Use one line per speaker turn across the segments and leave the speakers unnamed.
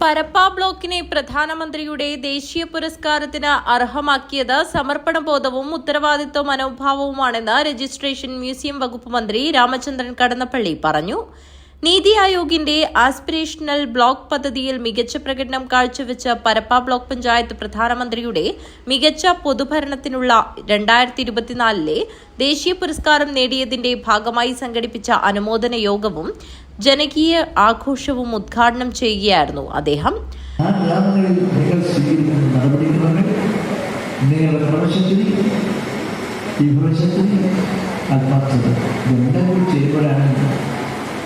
പരപ്പ ബ്ലോക്കിനെ പ്രധാനമന്ത്രിയുടെ ദേശീയ പുരസ്കാരത്തിന് അർഹമാക്കിയത് സമർപ്പണ ബോധവും ഉത്തരവാദിത്വ മനോഭാവവുമാണെന്ന് രജിസ്ട്രേഷൻ മ്യൂസിയം വകുപ്പ് മന്ത്രി രാമചന്ദ്രൻ കടന്നപ്പള്ളി പറഞ്ഞു. നീതി ആയോഗിന്റെ ആസ്പിരേഷണൽ ബ്ലോക്ക് പദ്ധതിയിൽ മികച്ച പ്രകടനം കാഴ്ചവെച്ച പരപ്പ ബ്ലോക്ക് പഞ്ചായത്ത് പ്രധാനമന്ത്രിയുടെ മികച്ച പൊതുഭരണത്തിനുള്ള രണ്ടായിരത്തി ഇരുപത്തിനാലിലെ ദേശീയ പുരസ്കാരം നേടിയതിന്റെ ഭാഗമായി സംഘടിപ്പിച്ച അനുമോദന യോഗവും ജനകീയ ആഘോഷവും ഉദ്ഘാടനം ചെയ്യുകയായിരുന്നു അദ്ദേഹം
ആ ഗ്രാമങ്ങളിൽ നിങ്ങൾ സ്വീകരിക്കുന്ന നടപടിക്രമങ്ങൾ നിങ്ങളുടെ പ്രവശ്യത്തിൽ ഈ ഭവിഷ്യത്തിൽ ആത്മാർത്ഥത ഇതെല്ലാം കൂടി ചെയ്യുമ്പോഴാണ്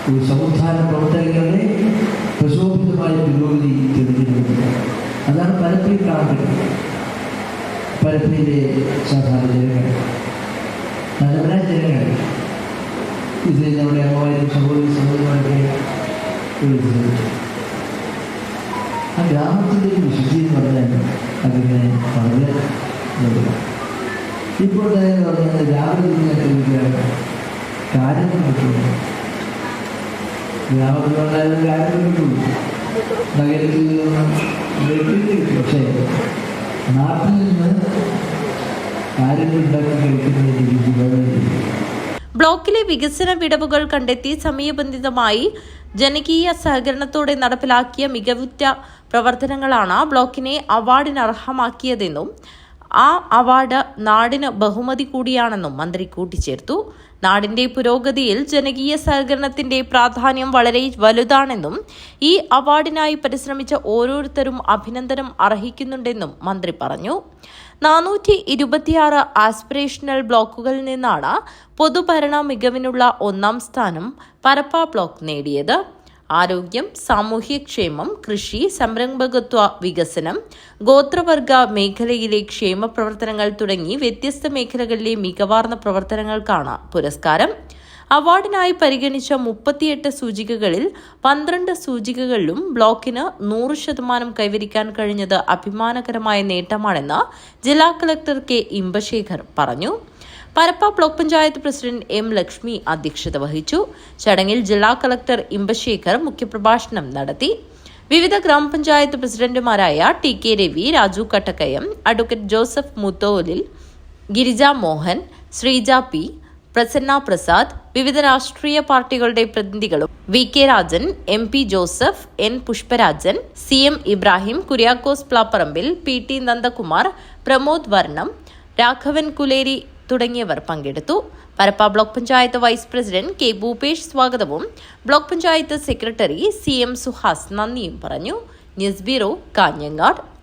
ഒരു സമുദ്ധാന പ്രവർത്തനങ്ങളുടെ പ്രശോഭിതമായ പുരോഗതി തെളിഞ്ഞിരുന്നത് അതാണ് പരപ്പയിൽ കാണുന്നത് പരപ്പയിലെ സാധാരണ ജനങ്ങൾ നല്ലവരായ ജനങ്ങൾ ഇത് നമ്മുടെ അമ്മമാരും സഹോദരി സഹോദരന്മാരൊക്കെ ആ ഗ്രാമത്തിന്റെ ഒരു വിശുദ്ധി എന്ന് പറഞ്ഞാൽ അതിനെ വളരെ. ഇപ്പോൾ തന്നെ എന്ന് പറഞ്ഞാൽ രാവിലെ ഇങ്ങനെ കാര്യങ്ങൾ കിട്ടുന്നു. ഗ്രാമത്തിലുണ്ടായാലും കാര്യങ്ങൾ കിട്ടുള്ളൂ നഗരത്തിൽ വീട്ടിൽ കിട്ടും പക്ഷേ നാട്ടിൽ നിന്ന് കാര്യങ്ങൾ ഉണ്ടാക്കി കഴിക്കുന്നതിന് രുചി വളരെ
ബ്ലോക്കിലെ വികസന വിടവുകൾ കണ്ടെത്തി സമയബന്ധിതമായി ജനകീയ സഹകരണത്തോടെ നടപ്പിലാക്കിയ മികവുറ്റ പ്രവർത്തനങ്ങളാണ് ബ്ലോക്കിനെ അവാർഡിന് അർഹമാക്കിയതെന്നും ആ അവാർഡ് നാടിന് ബഹുമതി കൂടിയാണെന്നും മന്ത്രി കൂട്ടിച്ചേർത്തു. നാടിന്റെ പുരോഗതിയിൽ ജനകീയ സഹകരണത്തിന്റെ പ്രാധാന്യം വളരെ വലുതാണെന്നും ഈ അവാർഡിനായി പരിശ്രമിച്ച ഓരോരുത്തരും അഭിനന്ദനം അർഹിക്കുന്നുണ്ടെന്നും മന്ത്രി പറഞ്ഞു. നാനൂറ്റി ഇരുപത്തിയാറ് ആസ്പിറേഷണൽ ബ്ലോക്കുകളിൽ നിന്നാണ് പൊതുഭരണ മികവിനുള്ള ഒന്നാം സ്ഥാനം പരപ്പ ബ്ലോക്ക് നേടിയത്. ആരോഗ്യം സാമൂഹ്യക്ഷേമം കൃഷി സംരംഭകത്വ വികസനം ഗോത്രവർഗ മേഖലയിലെ ക്ഷേമ പ്രവർത്തനങ്ങൾ തുടങ്ങി വ്യത്യസ്ത മേഖലകളിലെ മികവാർന്ന പ്രവർത്തനങ്ങൾക്കാണ് പുരസ്കാരം. അവാർഡിനായി പരിഗണിച്ച മുപ്പത്തിയെട്ട് സൂചികകളിൽ പന്ത്രണ്ട് സൂചികകളിലും ബ്ലോക്കിന് നൂറ് ശതമാനം കൈവരിക്കാൻ കഴിഞ്ഞത് അഭിമാനകരമായ നേട്ടമാണെന്ന് ജില്ലാ കളക്ടർ കെ ഇമ്പശേഖർ പറഞ്ഞു. Parappa block panchayat president M Lakshmi അധ്യക്ഷത വഹിച്ചു. ചടങ്ങിൽ ജില്ലാ കളക്ടർ ഇമ്പശേഖർ മുഖ്യപ്രഭാഷണം നടത്തി. വിവിധ ഗ്രാമപഞ്ചായത്ത് പ്രസിഡന്റുമാരായ T K Ravi Raju Kattakkayam advocate Joseph Mutholil Girija Mohan Sreeja P Prasanna Prasad വിവിധ രാഷ്ട്രീയ പാർട്ടികളുടെ പ്രതിനിധികളും V K Rajan M P Joseph N Pushparajan C M Ibrahim Kuriakose Plapparambil P T Nandakumar Pramod Varnam Raghavan Kuleri തുടങ്ങിയവർ പങ്കെടുത്തു. Parappa block panchayat vice president K Bhupesh സ്വാഗതവും. Block panchayat secretary C M Suhas നന്ദിയും പറഞ്ഞു. News bureau Kanhangad.